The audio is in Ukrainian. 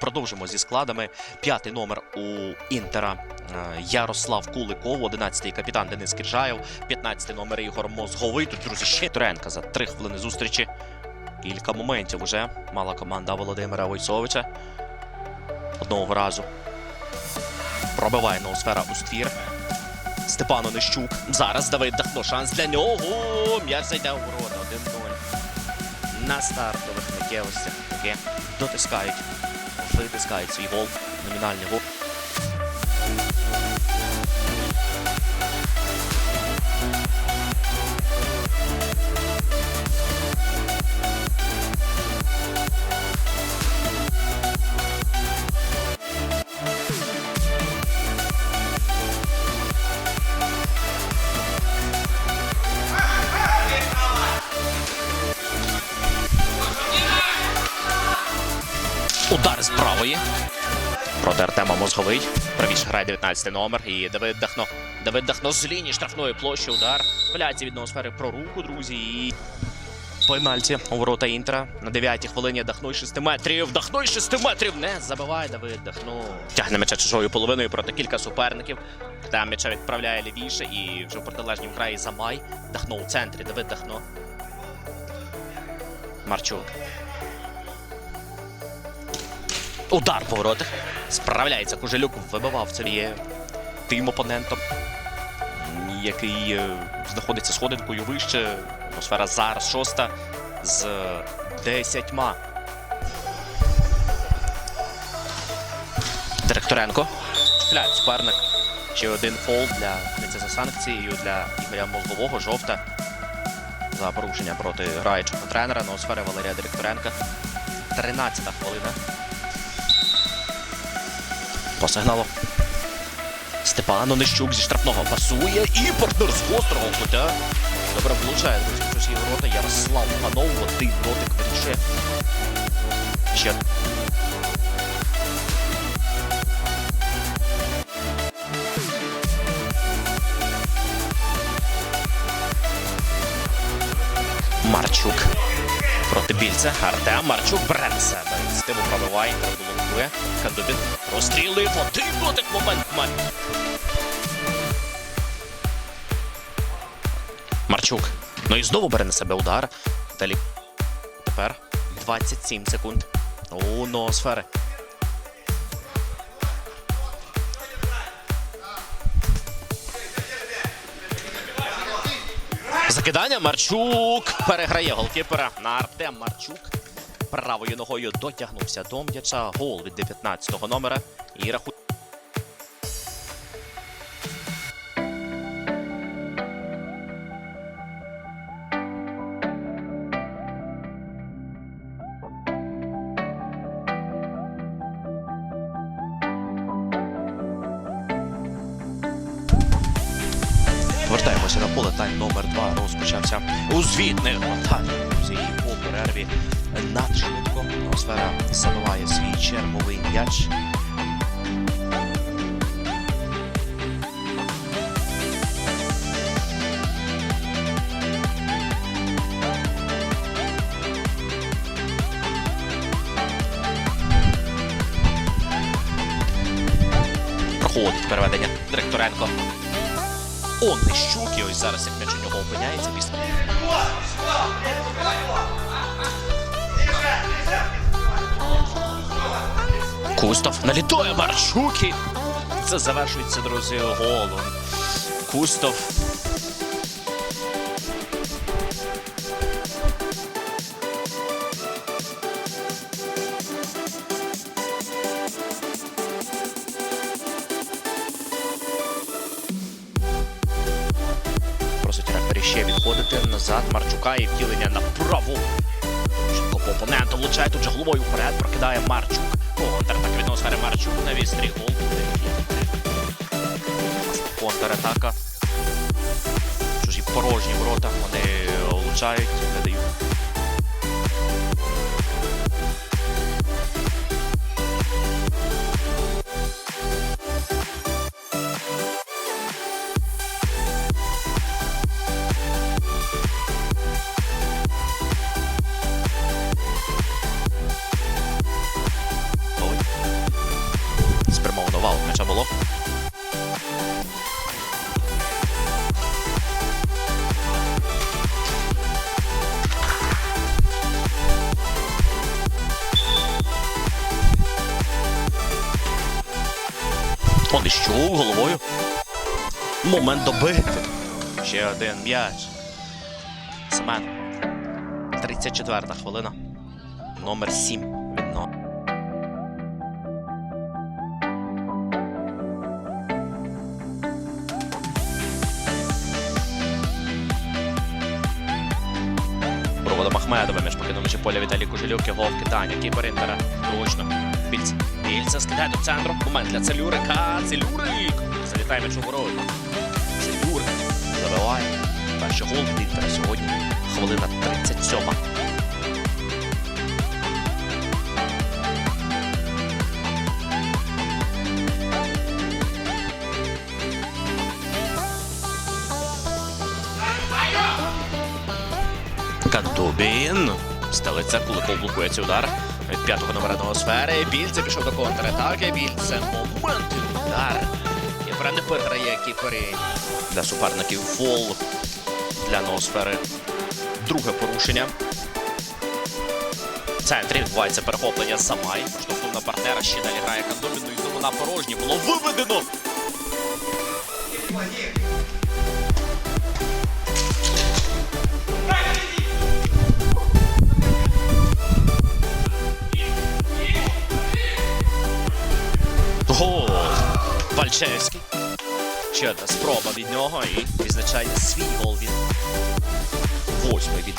Продовжимо зі складами. П'ятий номер у Інтера е, Ярослав Куликов, 11-й капітан Денис Кіржаєв, 15-й номер Ігор Мозговий. Тут, друзі, ще Туренка за три хвилини зустрічі. Кілька моментів уже мала команда Володимира Войцовича. Одного разу пробиває ноосфера у ствір. Степан Онищук. Зараз Давид Дахно. Шанс для нього. М'яч зайде у ворота. 1-0. На стартових миттєвостях таки дотискають, витискають свій гол. Номінальний гол. Удар з правої. Проти Артема Мозговий. Правіше грає 19 номер. І Давид Дахно. Давид Дахно з лінії штрафної площі. Удар. Пляці від ноосфери про руку, друзі. І пенальті у ворота Інтера. На 9-й хвилині Дахно із 6 метрів. Дахно із 6 метрів. Не забиває Давид Дахно. Тягне м'яча чужою половиною проти кілька суперників. Там м'яча відправляє лівіше і вже в протилежнім краї Замай. Дахно у центрі. Давид Дахно. Марчук. Удар по воротах. Справляється Кужелюк, вибивав це тим опонентом, який е, знаходиться сходинкою вище. Атмосфера зараз шоста з десятьма. Директоренко. Чіпляє суперник. Ще один фол для це за санкцією для Ігоря Мозгового. Жовта. За порушення проти граючого тренера Ноосфери Валерія Директоренка. 13-та хвилина. По сигналу. Степан Онищук зі штрафного пасує і партнер з гострого кута. Добре влучає, друзі, чужі ворота. Ярослав Панов, один дотик вирішує. Ще. Марчук проти більця. Артем Марчук бере на себе. Стиву пробиває, блокує. Кандубін розстрілив. Один дотик момент. Марчук. Ну і знову бере на себе удар. Далі. Тепер 27 секунд. У ноосфери. Закидання Марчук переграє голкіпера на Артем Марчук. Правою ногою дотягнувся до м'яча. Гол від 19-го номера. І рахує. Повертаємося на поле. Тайм номер 2 розпочався у звітних атаки. Друзі, і по перерві надшвидко. Атмосфера забиває свій черговий м'яч. Проходить переведення Директоренко. Онищук, і ось зараз як м'яч нього опиняється після. Кустов налітує Марчуки. Це завершується, друзі, голом. Кустов. Ще відходити назад. Марчука і втілення на праву. По опоненту влучає тут же головою вперед, прокидає Марчук. Контратака від Ноосфери Марчук на вістрі гол. Контратака. Чужі порожні ворота. Вони влучають, не дають. Онищук головою. Момент добити. Ще один м'яч. Семен. 34 хвилина. Номер 7 Ахмедова між покинувачі поля Віталій Кужелюк, його вкидання. Кіпер Інтера. Точно. Більце. Більце скидає до центру. Момент для Целюрика. Целюрик. Залітає м'яч у ворота. Целюрик. Забиває. Перший гол від Інтера сьогодні. Хвилина 37. Стелиться, Куликов блокує удар. Від п'ятого номера сфери. Більце пішов до контратаки. Більце. Момент. Удар. Кіпера не виграє кіпері. Для суперників фол. Для ноосфери. Друге порушення. В центрі відбувається перехоплення Самай. Штовхнув на партнера, ще далі грає Кандубін. Ну і знову на порожній. Було виведено. Пальчевський. Ще одна спроба від нього і відзначає свій гол від восьмий від